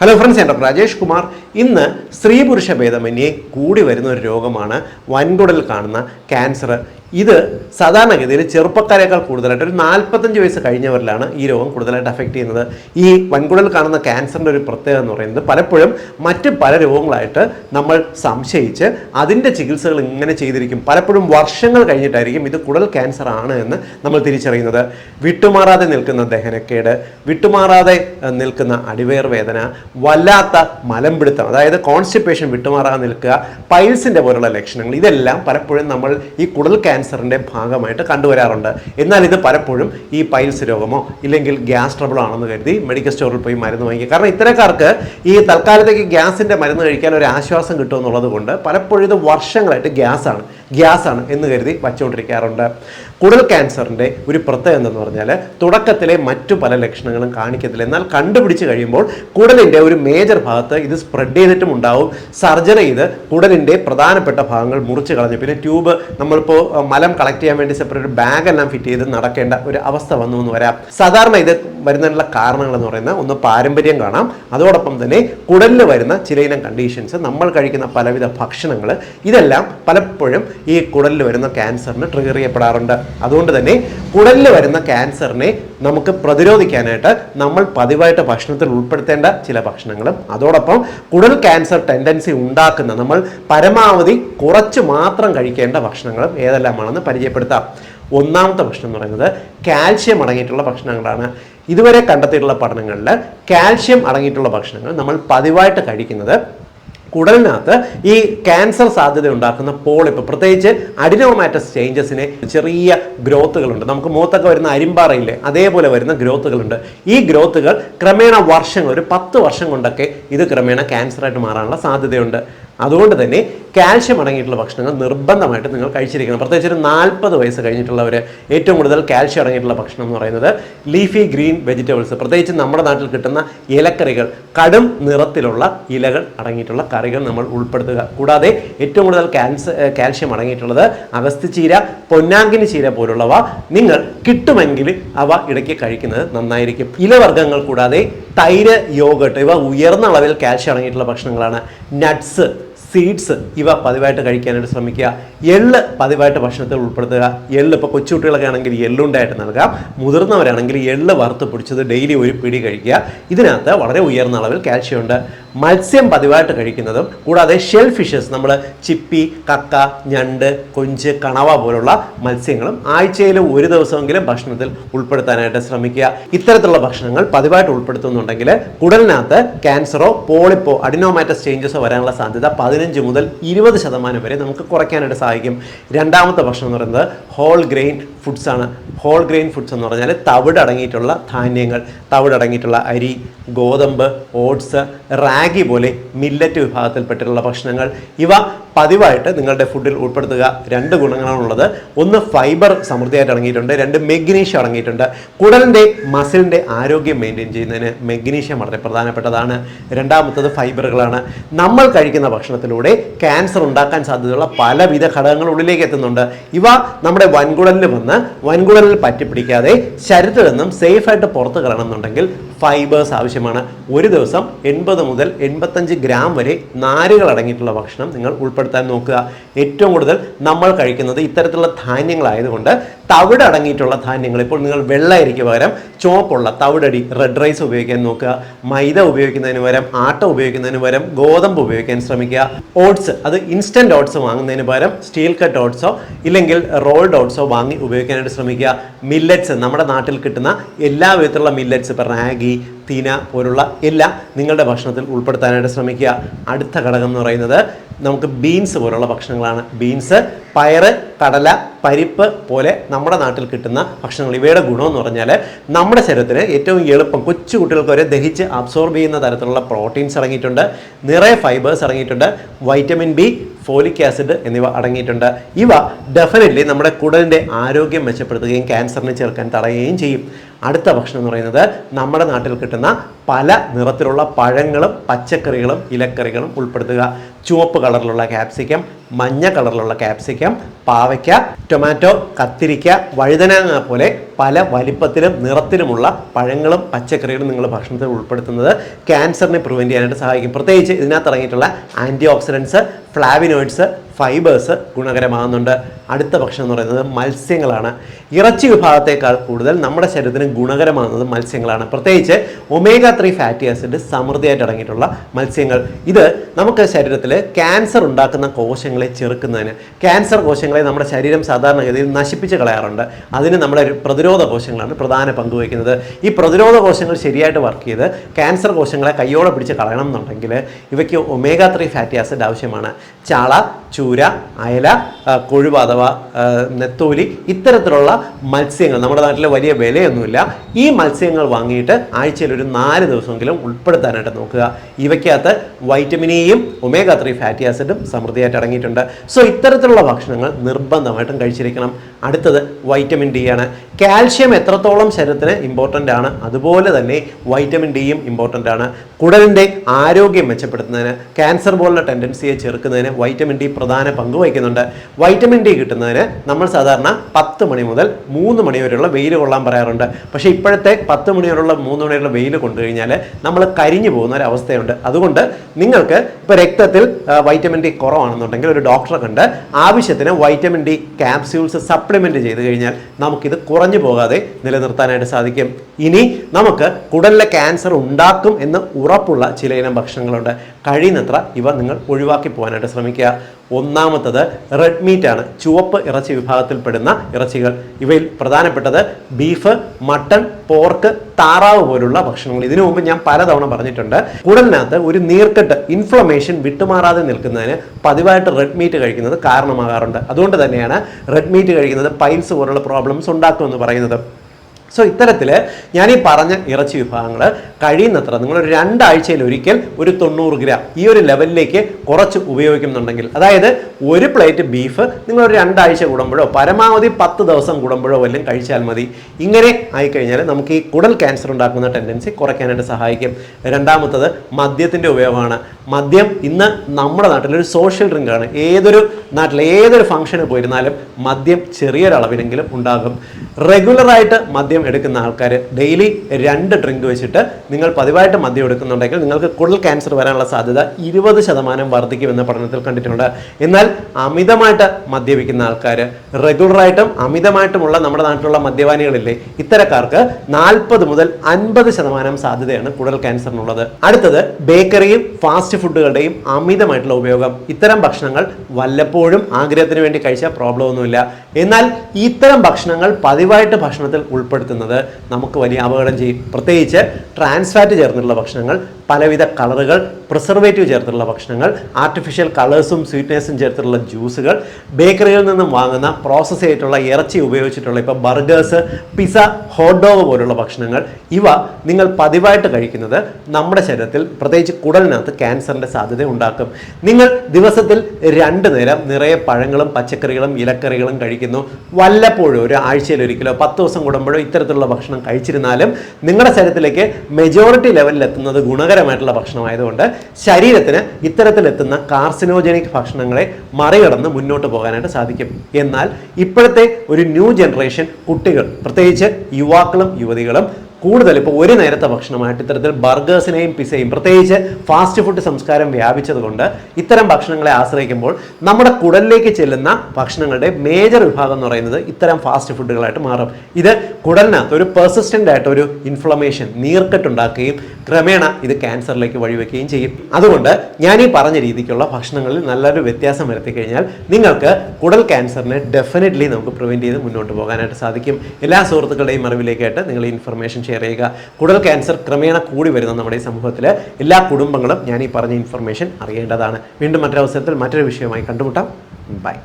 Hello friends doctor Rajesh Kumar. ഇന്ന് സ്ത്രീ പുരുഷ ഭേദമന്യേ കൂടി വരുന്ന ഒരു രോഗമാണ് വൻകുടൽ കാണുന്ന ക്യാൻസർ ഇത് സാധാരണഗതിയിൽ ചെറുപ്പക്കാരേക്കാൾ കൂടുതലായിട്ട് ഒരു നാൽപ്പത്തഞ്ച് വയസ്സ് കഴിഞ്ഞവരിലാണ് ഈ രോഗം കൂടുതലായിട്ട് അഫക്റ്റ് ചെയ്യുന്നത്. ഈ വൻകുടൽ കാണുന്ന ക്യാൻസറിന്റെ ഒരു പ്രത്യേകത എന്ന് പറയുന്നത് പലപ്പോഴും മറ്റ് പല രോഗങ്ങളായിട്ട് നമ്മൾ സംശയിച്ച് അതിന്റെ ചികിത്സകൾ ഇങ്ങനെ ചെയ്തിരിക്കും. പലപ്പോഴും വർഷങ്ങൾ കഴിഞ്ഞിട്ടായിരിക്കും ഇത് കുടൽ ക്യാൻസർ ആണ് എന്ന് നമ്മൾ തിരിച്ചറിയുന്നത്. വിട്ടുമാറാതെ നിൽക്കുന്ന ദഹനക്കേട് വിട്ടുമാറാതെ നിൽക്കുന്ന അടിവയർ വേദന വല്ലാത്ത മലമ്പിടുത്തം അതായത് കോൺസ്റ്റിപ്പേഷൻ വിട്ടുമാറാതെ നിൽക്കുക പൈൽസിന്റെ പോലുള്ള ലക്ഷണങ്ങൾ ഇതെല്ലാം പലപ്പോഴും നമ്മൾ ഈ കുടൽ ക്യാൻസറിന്റെ ഭാഗമായിട്ട് കണ്ടുവരാറുണ്ട്. എന്നാൽ ഇത് പലപ്പോഴും ഈ പൈൽസ് രോഗമോ ഇല്ലെങ്കിൽ ഗ്യാസ് ട്രബിൾ ആണെന്ന് കരുതി മെഡിക്കൽ സ്റ്റോറിൽ പോയി മരുന്ന് വാങ്ങിക്കുക. കാരണം ഇത്തരക്കാർക്ക് ഈ തൽക്കാലത്തേക്ക് ഗ്യാസിന്റെ മരുന്ന് കഴിക്കാൻ ഒരു ആശ്വാസം കിട്ടുമെന്നുള്ളത് കൊണ്ട് പലപ്പോഴും ഇത് വർഷങ്ങളായിട്ട് ഗ്യാസാണ്. ഗ്യാസാണ് എന്ന് കരുതി വച്ചുകൊണ്ടിരിക്കാറുണ്ട്. കുടൽ ക്യാൻസറിന്റെ ഒരു പ്രത്യേകത എന്തെന്ന് പറഞ്ഞാൽ തുടക്കത്തിലെ മറ്റു പല ലക്ഷണങ്ങളും കാണിക്കത്തില്ല. എന്നാൽ കണ്ടുപിടിച്ച് കഴിയുമ്പോൾ കുടലിന്റെ ഒരു മേജർ ഭാഗത്ത് ഇത് സ്പ്രെഡ് ചെയ്തിട്ടും ഉണ്ടാവും. സർജറി ചെയ്ത് കുടലിന്റെ പ്രധാനപ്പെട്ട ഭാഗങ്ങൾ മുറിച്ച് കളഞ്ഞു. പിന്നെ ട്യൂബ് നമ്മളിപ്പോൾ മലം കളക്ട് ചെയ്യാൻ വേണ്ടി സെപ്പറേറ്റ് ബാഗ് എല്ലാം ഫിറ്റ് ചെയ്ത് നടക്കേണ്ട ഒരു അവസ്ഥ വന്നു എന്ന് വരാം. സാധാരണ ഇത് വരുന്നതിനുള്ള കാരണങ്ങൾ എന്ന് പറയുന്നത് ഒന്ന് പാരമ്പര്യം കാണാം. അതോടൊപ്പം തന്നെ കുടലിൽ വരുന്ന ചിലയിനം കണ്ടീഷൻസ് നമ്മൾ കഴിക്കുന്ന പലവിധ ഭക്ഷണങ്ങൾ ഇതെല്ലാം പലപ്പോഴും ഈ കുടലിൽ വരുന്ന ക്യാൻസറിന് ട്രിഗർ ചെയ്യപ്പെടാറുണ്ട്. അതുകൊണ്ട് തന്നെ കുടലിൽ വരുന്ന ക്യാൻസറിനെ നമുക്ക് പ്രതിരോധിക്കാനായിട്ട് നമ്മൾ പതിവായിട്ട് ഭക്ഷണത്തിൽ ഉൾപ്പെടുത്തേണ്ട ചില ഭക്ഷണങ്ങളും അതോടൊപ്പം കുടൽ ക്യാൻസർ ടെൻഡൻസി ഉണ്ടാക്കുന്ന നമ്മൾ പരമാവധി കുറച്ച് മാത്രം കഴിക്കേണ്ട ഭക്ഷണങ്ങളും ഏതെല്ലാമാണെന്ന് പരിചയപ്പെടുത്താം. ഒന്നാമത്തെ ഭക്ഷണം എന്ന് പറയുന്നത് കാൽഷ്യം അടങ്ങിയിട്ടുള്ള ഭക്ഷണങ്ങളാണ്. ഇതുവരെ കണ്ടെത്തിയിട്ടുള്ള പഠനങ്ങളിൽ കാൽഷ്യം അടങ്ങിയിട്ടുള്ള ഭക്ഷണങ്ങൾ നമ്മൾ പതിവായിട്ട് കഴിക്കുന്നത് കുടലിനകത്ത് ഈ ക്യാൻസർ സാധ്യത ഉണ്ടാക്കുന്ന പോളിപ്പ് പ്രത്യേകിച്ച് അഡിനോമാറ്റസ് ചേഞ്ചസിന് ചെറിയ ഗ്രോത്തുകളുണ്ട്. നമുക്ക് മുഖത്തൊക്കെ വരുന്ന അരിമ്പാറയില്ലേ അതേപോലെ വരുന്ന ഗ്രോത്തുകളുണ്ട്. ഈ ഗ്രോത്തുകൾ ക്രമേണ വർഷങ്ങൾ ഒരു പത്ത് വർഷം കൊണ്ടൊക്കെ ഇത് ക്രമേണ ക്യാൻസറായിട്ട് മാറാനുള്ള സാധ്യതയുണ്ട്. അതുകൊണ്ട് തന്നെ കാൽഷ്യം അടങ്ങിയിട്ടുള്ള ഭക്ഷണങ്ങൾ നിർബന്ധമായിട്ട് നിങ്ങൾ കഴിച്ചിരിക്കണം. പ്രത്യേകിച്ച് ഒരു നാൽപ്പത് വയസ്സ് കഴിഞ്ഞിട്ടുള്ളവർ ഏറ്റവും കൂടുതൽ കാൽഷ്യം അടങ്ങിയിട്ടുള്ള ഭക്ഷണം എന്ന് പറയുന്നത് ലീഫി ഗ്രീൻ വെജിറ്റബിൾസ് പ്രത്യേകിച്ച് നമ്മുടെ നാട്ടിൽ കിട്ടുന്ന ഇലക്കറികൾ കടും നിറത്തിലുള്ള ഇലകൾ അടങ്ങിയിട്ടുള്ള കറികൾ നമ്മൾ ഉൾപ്പെടുത്തുക. കൂടാതെ ഏറ്റവും കൂടുതൽ കാൽസ് കാൽഷ്യം അടങ്ങിയിട്ടുള്ളത് അഗസ്തിച്ചീര പൊന്നാങ്കിനി ചീര പോലുള്ളവ നിങ്ങൾ കിട്ടുമെങ്കിൽ അവ ഇടയ്ക്ക് കഴിക്കുന്നത് നന്നായിരിക്കും. ഇലവർഗങ്ങൾ കൂടാതെ തൈര് യോഗട്ട് ഇവ ഉയർന്ന അളവിൽ കാൽഷ്യം അടങ്ങിയിട്ടുള്ള ഭക്ഷണങ്ങളാണ്. നട്ട്സ് സീഡ്സ് ഇവ പതിവായിട്ട് കഴിക്കാനായിട്ട് ശ്രമിക്കുക. എള്ള് പതിവായിട്ട് ഭക്ഷണത്തിൽ ഉൾപ്പെടുത്തുക. എള്ള് ഇപ്പോൾ കൊച്ചുകുട്ടികളൊക്കെ ആണെങ്കിൽ എള്ളുണ്ടായിട്ട് നൽകാം. മുതിർന്നവരാണെങ്കിൽ എള്ള് വറുത്ത് പൊടിച്ചത് ഡെയിലി ഒരു പിടി കഴിക്കുക. ഇതിനകത്ത് വളരെ ഉയർന്ന അളവിൽ കാൽഷ്യം ഉണ്ട്. മത്സ്യം പതിവായിട്ട് കഴിക്കുന്നതും കൂടാതെ ഷെൽ ഫിഷസ് നമ്മൾ ചിപ്പി കക്ക ഞണ്ട് കൊഞ്ച് കണവ പോലുള്ള മത്സ്യങ്ങളും ആഴ്ചയിൽ ഒരു ദിവസമെങ്കിലും ഭക്ഷണത്തിൽ ഉൾപ്പെടുത്താനായിട്ട് ശ്രമിക്കുക. ഇത്തരത്തിലുള്ള ഭക്ഷണങ്ങൾ പതിവായിട്ട് ഉൾപ്പെടുത്തുന്നുണ്ടെങ്കിൽ കുടലിനകത്ത് ക്യാൻസറോ പോളിപ്പോ അഡിനോമാറ്റസ് ചേഞ്ചസോ വരാനുള്ള സാധ്യത പതിനഞ്ച് മുതൽ ഇരുപത് ശതമാനം വരെ നമുക്ക് കുറയ്ക്കാനായിട്ട് സാധിക്കും. രണ്ടാമത്തെ ഭക്ഷണം എന്ന് പറയുന്നത് ഹോൾ ഗ്രെയിൻ ഫുഡ്സ് ആണ്. ഹോൾ ഗ്രെയിൻ ഫുഡ്സ് എന്ന് പറഞ്ഞാൽ തവിടടങ്ങിയിട്ടുള്ള ധാന്യങ്ങൾ തവിടടങ്ങിയിട്ടുള്ള അരി ഗോതമ്പ് ഓട്സ് റാഗി പോലെ മില്ലറ്റ് വിഭാഗത്തിൽപ്പെട്ടിട്ടുള്ള ഭക്ഷണങ്ങൾ. ഇവ പതിവായിട്ട് നിങ്ങളുടെ ഫുഡിൽ ഉൾപ്പെടുത്തുക. രണ്ട് ഗുണങ്ങളാണുള്ളത്. ഒന്ന് ഫൈബർ സമൃദ്ധിയായിട്ട് അടങ്ങിയിട്ടുണ്ട്. രണ്ട് മെഗ്നീഷ്യം അടങ്ങിയിട്ടുണ്ട്. കുടലിന്റെ മസിലിന്റെ ആരോഗ്യം മെയിന്റെയിൻ ചെയ്യുന്നതിന് മെഗ്നീഷ്യം വളരെ പ്രധാനപ്പെട്ടതാണ്. രണ്ടാമത്തത് ഫൈബറുകളാണ് നമ്മൾ കഴിക്കുന്ന ഭക്ഷണത്തിലൂടെ ക്യാൻസർ ഉണ്ടാക്കാൻ സാധ്യതയുള്ള പലവിധ ഘടകങ്ങൾ ഉള്ളിലേക്ക് എത്തുന്നുണ്ട്. ഇവ നമ്മുടെ വൻകുടലിൽ വന്ന് വൻകുടലിൽ പറ്റിപ്പിടിക്കാതെ ശരീരത്തിൽ നിന്നും സേഫായിട്ട് പുറത്ത് കളയണമെന്നുണ്ടെങ്കിൽ ഫൈബേഴ്സ് ആവശ്യമാണ്. ഒരു ദിവസം എൺപത് മുതൽ എൺപത്തഞ്ച് ഗ്രാം വരെ നാരുകൾ അടങ്ങിയിട്ടുള്ള ഭക്ഷണം നിങ്ങൾ ഉൾപ്പെടുത്താൻ നോക്കുക. ഏറ്റവും കൂടുതൽ നമ്മൾ കഴിക്കുന്നത് ഇത്തരത്തിലുള്ള ധാന്യങ്ങളായതുകൊണ്ട് തവിട് അടങ്ങിയിട്ടുള്ള ധാന്യങ്ങൾ. ഇപ്പോൾ നിങ്ങൾ വെള്ളയരിക്ക് പകരം ചുവപ്പുള്ള തവിടടി റെഡ് റൈസ് ഉപയോഗിക്കാൻ നോക്കുക മൈദ ഉപയോഗിക്കുന്നതിന് പകരം ആട്ട ഉപയോഗിക്കുന്നതിന് പകരം ഗോതമ്പ് ഉപയോഗിക്കാൻ ശ്രമിക്കുക. ഓട്സ് അത് ഇൻസ്റ്റന്റ് ഓട്സ് വാങ്ങുന്നതിന് പകരം സ്റ്റീൽ കട്ട് ഓട്സോ ഇല്ലെങ്കിൽ റോൾഡ് ഓട്സോ വാങ്ങി ഉപയോഗിക്കാനായിട്ട് ശ്രമിക്കുക. മില്ലറ്റ്സ് നമ്മുടെ നാട്ടിൽ കിട്ടുന്ന എല്ലാ വിധത്തിലുള്ള മില്ലറ്റ്സ് ഇപ്പോൾ റാഗി തീന പോലുള്ള എല്ലാം നിങ്ങളുടെ ഭക്ഷണത്തിൽ ഉൾപ്പെടുത്താനായിട്ട് ശ്രമിക്കുക. അടുത്ത ഘടകം എന്ന് പറയുന്നത് നമുക്ക് ബീൻസ് പോലുള്ള ഭക്ഷണങ്ങളാണ്. ബീൻസ് പയറ് കടല പരിപ്പ് പോലെ നമ്മുടെ നാട്ടിൽ കിട്ടുന്ന ഭക്ഷണങ്ങൾ. ഇവയുടെ ഗുണമെന്ന് പറഞ്ഞാൽ നമ്മുടെ ശരീരത്തിന് ഏറ്റവും എളുപ്പം കൊച്ചു കുട്ടികൾക്ക് വരെ ദഹിച്ച് അബ്സോർബ് ചെയ്യുന്ന തരത്തിലുള്ള പ്രോട്ടീൻസ് അടങ്ങിയിട്ടുണ്ട്. നിറയെ ഫൈബേഴ്സ് അടങ്ങിയിട്ടുണ്ട്. വൈറ്റമിൻ ബി ഫോലിക് ആസിഡ് എന്നിവ അടങ്ങിയിട്ടുണ്ട്. ഇവ ഡെഫിനറ്റ്ലി നമ്മുടെ കുടലിന്റെ ആരോഗ്യം മെച്ചപ്പെടുത്തുകയും ക്യാൻസറിനെ ചെറുക്കാൻ തടയുകയും ചെയ്യും. അടുത്ത ഭക്ഷണം എന്ന് പറയുന്നത് നമ്മുടെ നാട്ടിൽ കിട്ടുന്ന പല നിറത്തിലുള്ള പഴങ്ങളും പച്ചക്കറികളും ഇലക്കറികളും ഉൾപ്പെടുത്തുക. ചുവപ്പ് കളറിലുള്ള ക്യാപ്സിക്കം മഞ്ഞ കളറിലുള്ള ക്യാപ്സിക്കം പാവയ്ക്ക ടൊമാറ്റോ കത്തിരിക്ക വഴുതനങ്ങ പോലെ പല വലിപ്പത്തിലും നിറത്തിലുമുള്ള പഴങ്ങളും പച്ചക്കറികളും നിങ്ങൾ ഭക്ഷണത്തിൽ ഉൾപ്പെടുത്തുന്നത് ക്യാൻസറിനെ പ്രിവെന്റ് ചെയ്യാനായിട്ട് സഹായിക്കും. പ്രത്യേകിച്ച് ഇതിനകത്ത് ഇറങ്ങിയിട്ടുള്ള ആന്റി ഓക്സിഡൻസ് ഫ്ലാവിനോയിഡ്സ് ഫൈബേഴ്സ് ഗുണകരമാകുന്നുണ്ട്. അടുത്ത ഭക്ഷണം എന്ന് പറയുന്നത് മത്സ്യങ്ങളാണ്. ഇറച്ചി വിഭാഗത്തേക്കാൾ കൂടുതൽ നമ്മുടെ ശരീരത്തിന് ഗുണകരമാകുന്നത് മത്സ്യങ്ങളാണ്. പ്രത്യേകിച്ച് ഒമേഗ ത്രീ ഫാറ്റി ആസിഡ് സമൃദ്ധിയായിട്ട് അടങ്ങിയിട്ടുള്ള മത്സ്യങ്ങൾ. ഇത് നമുക്ക് ശരീരത്തിൽ ക്യാൻസർ ഉണ്ടാക്കുന്ന കോശങ്ങളെ ചെറുക്കുന്നതിന്. ക്യാൻസർ കോശങ്ങളെ നമ്മുടെ ശരീരം സാധാരണഗതിയിൽ നശിപ്പിച്ച് കളയാറുണ്ട്. അതിന് നമ്മുടെ പ്രതിരോധ കോശങ്ങളാണ് പ്രധാന പങ്ക് വഹിക്കുന്നത്. ഈ പ്രതിരോധ കോശങ്ങൾ ശരിയായിട്ട് വർക്ക് ചെയ്ത് ക്യാൻസർ കോശങ്ങളെ കയ്യോടെ പിടിച്ച് കളയണം എന്നുണ്ടെങ്കിൽ ഇവയ്ക്ക് ഒമേഗ ത്രീ ഫാറ്റി ആസിഡ് ആവശ്യമാണ്. ചാള ചൂര അയല കൊഴുവ അഥവാ നെത്തോലി ഇത്തരത്തിലുള്ള മത്സ്യങ്ങൾ നമ്മുടെ നാട്ടിലെ വലിയ വിലയൊന്നുമില്ല. ഈ മത്സ്യങ്ങൾ വാങ്ങിയിട്ട് ആഴ്ചയിൽ ഒരു നാല് ദിവസമെങ്കിലും ഉൾപ്പെടുത്താനായിട്ട് നോക്കുക. ഇവയ്ക്കകത്ത് വൈറ്റമിൻ ഇയും ഒമേഗ ത്രീ ഫാറ്റി ആസിഡും സമൃദ്ധിയായിട്ട് അടങ്ങിയിട്ടുണ്ട്. സോ ഇത്തരത്തിലുള്ള ഭക്ഷണങ്ങൾ നിർബന്ധമായിട്ടും കഴിച്ചിരിക്കണം. അടുത്തത് വൈറ്റമിൻ ഡി ആണ്. കാൽഷ്യം എത്രത്തോളം ശരീരത്തിന് ഇമ്പോർട്ടന്റ് ആണ് അതുപോലെ തന്നെ വൈറ്റമിൻ ഡിയും ഇമ്പോർട്ടന്റ് ആണ്. കുടലിന്റെ ആരോഗ്യം മെച്ചപ്പെടുത്തുന്നതിന് ക്യാൻസർ പോലുള്ള ടെൻഡൻസിയെ ചെറുക്കുന്നതിന് വൈറ്റമിൻ ഡി പ്രധാന പങ്ക് വഹിക്കുന്നുണ്ട്. വൈറ്റമിൻ ഡി കിട്ടുന്നതിന് നമ്മൾ സാധാരണ പത്ത് മണി മുതൽ മൂന്ന് മണി വരെയുള്ള വെയിൽ കൊള്ളാൻ പറയാറുണ്ട്. പക്ഷേ ഇപ്പോഴത്തെ പത്ത് മണി വരെയുള്ള മൂന്ന് മണി വരെയുള്ള വെയിൽ കൊണ്ടു കഴിഞ്ഞാൽ നമ്മൾ കരിഞ്ഞു പോകുന്ന ഒരു അവസ്ഥയുണ്ട്. അതുകൊണ്ട് നിങ്ങൾക്ക് ഇപ്പോൾ രക്തത്തിൽ വൈറ്റമിൻ ഡി കുറവാണെന്നുണ്ടെങ്കിൽ ഒരു ഡോക്ടറെ കണ്ട് ആവശ്യത്തിന് വൈറ്റമിൻ ഡി ക്യാപ്സ്യൂൾസ് സപ്ലിമെന്റ് ചെയ്ത് കഴിഞ്ഞാൽ നമുക്കിത് കുറഞ്ഞു പോകാതെ നിലനിർത്താനായിട്ട് സാധിക്കും. ഇനി നമുക്ക് കുടലിലെ ക്യാൻസർ ഉണ്ടാക്കും എന്ന് ഉറപ്പുള്ള ചില ഭക്ഷണങ്ങളുണ്ട്. കഴിയുന്നത്ര ഇവ നിങ്ങൾ ഒഴിവാക്കി പോകാനായിട്ട് ശ്രമിക്കുക. ഒന്നാമത്തത് റെഡ് മീറ്റ് ആണ്. ചുവപ്പ് ഇറച്ചി വിഭാഗത്തിൽപ്പെടുന്ന ഇറച്ചികൾ. ഇവയിൽ പ്രധാനപ്പെട്ടത് ബീഫ് മട്ടൺ പോർക്ക് താറാവ് പോലുള്ള ഭക്ഷണങ്ങൾ. ഇതിനു മുമ്പ് ഞാൻ പലതവണ പറഞ്ഞിട്ടുണ്ട്. കുടലിനകത്ത് ഒരു നീർക്കെട്ട് ഇൻഫ്ലമേഷൻ വിട്ടുമാറാതെ നിൽക്കുന്നതിന് പതിവായിട്ട് റെഡ് മീറ്റ് കഴിക്കുന്നത് കാരണമാകാറുണ്ട്. അതുകൊണ്ട് തന്നെയാണ് റെഡ് മീറ്റ് കഴിക്കുന്നത് പൈൽസ് പോലുള്ള പ്രോബ്ലംസ് ഉണ്ടാക്കുമെന്ന് പറയുന്നത്. സോ ഇത്തരത്തിൽ ഞാൻ ഈ പറഞ്ഞ ഇറച്ചി വിഭാഗങ്ങൾ കഴിയുന്നത്ര നിങ്ങൾ ഒരു രണ്ടാഴ്ചയിൽ ഒരിക്കൽ ഒരു തൊണ്ണൂറ് ഗ്രാം ഈ ഒരു ലെവലിലേക്ക് കുറച്ച് ഉപയോഗിക്കുന്നുണ്ടെങ്കിൽ അതായത് ഒരു പ്ലേറ്റ് ബീഫ് നിങ്ങൾ ഒരു രണ്ടാഴ്ച കൂടുമ്പോഴോ പരമാവധി പത്ത് ദിവസം കൂടുമ്പോഴോ വല്ലതും കഴിച്ചാൽ മതി. ഇങ്ങനെ ആയിക്കഴിഞ്ഞാൽ നമുക്ക് ഈ കുടൽ ക്യാൻസർ ഉണ്ടാക്കുന്ന ടെൻഡൻസി കുറയ്ക്കാനായിട്ട് സഹായിക്കും. രണ്ടാമത്തത് മദ്യത്തിന്റെ ഉപയോഗമാണ്. മദ്യം ഇന്ന് നമ്മുടെ നാട്ടിലൊരു സോഷ്യൽ ഡ്രിങ്കാണ് ഏതൊരു നാട്ടിൽ ഏതൊരു ഫംഗ്ഷന് പോയിരുന്നാലും മദ്യം ചെറിയൊരളവിലെങ്കിലും ഉണ്ടാകും. റെഗുലറായിട്ട് മദ്യം എടുക്കുന്ന ആൾക്കാർ ഡെയിലി രണ്ട് ഡ്രിങ്ക് വെച്ചിട്ട് നിങ്ങൾ പതിവായിട്ട് മദ്യം എടുക്കുന്നുണ്ടെങ്കിൽ നിങ്ങൾക്ക് കുടൽ ക്യാൻസർ വരാനുള്ള സാധ്യത ഇരുപത് ശതമാനം വർദ്ധിക്കുമെന്ന പഠനത്തിൽ കണ്ടിട്ടുണ്ട്. എന്നാൽ അമിതമായിട്ട് മദ്യപിക്കുന്ന ആൾക്കാർ റെഗുലറായിട്ടും അമിതമായിട്ടുമുള്ള നമ്മുടെ നാട്ടിലുള്ള മദ്യപാനികളില്ലേ ഇത്തരക്കാർക്ക് നാൽപ്പത് മുതൽ അൻപത് ശതമാനം സാധ്യതയാണ് കുടൽ ക്യാൻസറിനുള്ളത് അടുത്തത് ബേക്കറിയും ഫാസ്റ്റ് ഫുഡുകളുടെയും അമിതമായിട്ടുള്ള ഉപയോഗം. ഇത്തരം ഭക്ഷണങ്ങൾ വല്ലപ്പോഴും ആഗ്രഹത്തിന് വേണ്ടി കഴിച്ചാൽ പ്രോബ്ലം ഒന്നുമില്ല എന്നാൽ ഇത്തരം ഭക്ഷണങ്ങൾ പതിവായിട്ട് ഭക്ഷണത്തിൽ ഉൾപ്പെടുത്തുന്നത് നമുക്ക് വലിയ അപകടം ചെയ്യും. പ്രത്യേകിച്ച് ട്രാൻസ്ഫാറ്റ് ചേർന്നിട്ടുള്ള ഭക്ഷണങ്ങൾ പലവിധ കളറുകൾ പ്രിസർവേറ്റീവ് ചേർത്തിട്ടുള്ള ഭക്ഷണങ്ങൾ ആർട്ടിഫിഷ്യൽ കളേഴ്സും സ്വീറ്റ്നെസ്സും ചേർത്തിട്ടുള്ള ജ്യൂസുകൾ ബേക്കറികളിൽ നിന്നും വാങ്ങുന്ന പ്രോസസ് ചെയ്തിട്ടുള്ള ഇറച്ചി ഉപയോഗിച്ചിട്ടുള്ള ഇപ്പോൾ ബർഗേഴ്സ് പിസ ഹോട്ട് ഡോഗ് പോലുള്ള ഭക്ഷണങ്ങൾ. ഇവ നിങ്ങൾ പതിവായിട്ട് കഴിക്കുന്നത് നമ്മുടെ ശരീരത്തിൽ പ്രത്യേകിച്ച് കുടലിനകത്ത് ക്യാൻസറിന്റെ സാധ്യത ഉണ്ടാക്കും. നിങ്ങൾ ദിവസത്തിൽ രണ്ട് നേരം നിറയെ പഴങ്ങളും പച്ചക്കറികളും ഇലക്കറികളും കഴിക്കുന്നു. വല്ലപ്പോഴും ഒരു ആഴ്ചയിൽ ഒരിക്കലോ പത്ത് ദിവസം കൂടുമ്പോഴോ ഇത്തരത്തിലുള്ള ഭക്ഷണം കഴിച്ചിരുന്നാലും നിങ്ങളുടെ ശരീരത്തിലേക്ക് മെജോറിറ്റി ലെവലിൽ എത്തുന്നത് ഗുണകരമായിട്ടുള്ള ഭക്ഷണമായതുകൊണ്ട് ശരീരത്തിന് ഇത്തരത്തിലെത്തുന്ന കാർസിനോജനിക് ഭക്ഷണങ്ങളെ മറികടന്ന് മുന്നോട്ട് പോകാനായിട്ട് സാധിക്കും. എന്നാൽ ഇപ്പോഴത്തെ ഒരു ന്യൂ ജനറേഷൻ കുട്ടികൾ പ്രത്യേകിച്ച് യുവാക്കളും യുവതികളും കൂടുതൽ ഇപ്പോൾ ഒരു നേരത്തെ ഭക്ഷണമായിട്ട് ഇത്തരത്തിൽ ബർഗേഴ്സിനെയും പിസയും പ്രത്യേകിച്ച് ഫാസ്റ്റ് ഫുഡ് സംസ്കാരം വ്യാപിച്ചതുകൊണ്ട് ഇത്തരം ഭക്ഷണങ്ങളെ ആശ്രയിക്കുമ്പോൾ നമ്മുടെ കുടലിലേക്ക് ചെല്ലുന്ന ഭക്ഷണങ്ങളുടെ മേജർ വിഭാഗം എന്ന് പറയുന്നത് ഇത്തരം ഫാസ്റ്റ് ഫുഡുകളായിട്ട് മാറും. ഇത് കുടലിനകത്ത് ഒരു പെർസിസ്റ്റന്റ് ആയിട്ട് ഒരു ഇൻഫ്ലമേഷൻ നീർക്കെട്ടുണ്ടാക്കുകയും ക്രമേണ ഇത് ക്യാൻസറിലേക്ക് വഴിവെക്കുകയും ചെയ്യും. അതുകൊണ്ട് ഞാൻ ഈ പറഞ്ഞ രീതിക്കുള്ള ഭക്ഷണങ്ങളിൽ നല്ലൊരു വ്യത്യാസം വരുത്തി കഴിഞ്ഞാൽ നിങ്ങൾക്ക് കുടൽ ക്യാൻസറിനെ ഡെഫിനറ്റ്ലി നമുക്ക് പ്രിവെന്റ് ചെയ്ത് മുന്നോട്ട് പോകാനായിട്ട് സാധിക്കും. എല്ലാ സുഹൃത്തുക്കളുടെയും അറിവിലേക്കായിട്ട് നിങ്ങൾ ഇൻഫർമേഷൻ ഷെയർ ചെയ്യുക. കുടൽ ക്യാൻസർ ക്രമേണ കൂടി വരുന്ന നമ്മുടെ ഈ സമൂഹത്തിൽ എല്ലാ കുടുംബങ്ങളും ഞാൻ ഈ പറഞ്ഞ ഇൻഫർമേഷൻ അറിയേണ്ടതാണ്. വീണ്ടും മറ്റൊരവസരത്തിൽ മറ്റൊരു വിഷയമായി കണ്ടുമുട്ടാം. ബൈ